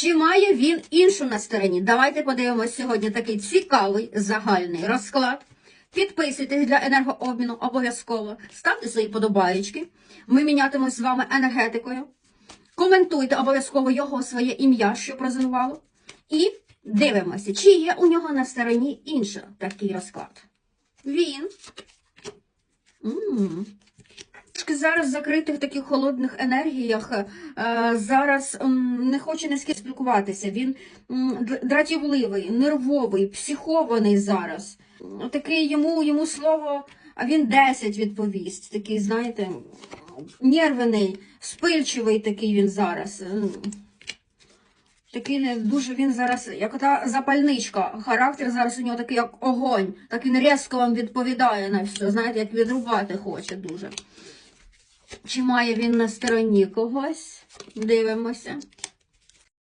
Чи має він іншу на стороні? Давайте подивимось сьогодні такий цікавий загальний розклад. Підписуйтесь для енергообміну обов'язково. Ставте свої подобаєчки. Ми мінятимось з вами енергетикою. Коментуйте обов'язково його своє ім'я, що прозонувало. І дивимося, чи є у нього на стороні інший такий розклад. Він. М. Трошки зараз в таких холодних енергіях е, зараз не хоче ні з ким спілкуватися. Він дратівливий, нервовий, психований зараз. М, Такий йому, йому слово, а він 10 відповість. Такий, знаєте, нервений, спильчивий такий він зараз. Такий не дуже він зараз, як та запальничка. Характер зараз у нього такий, як огонь. Так він різко вам відповідає на все. Знаєте, як відрубати хоче дуже. Чи має він на стороні когось? Дивимося.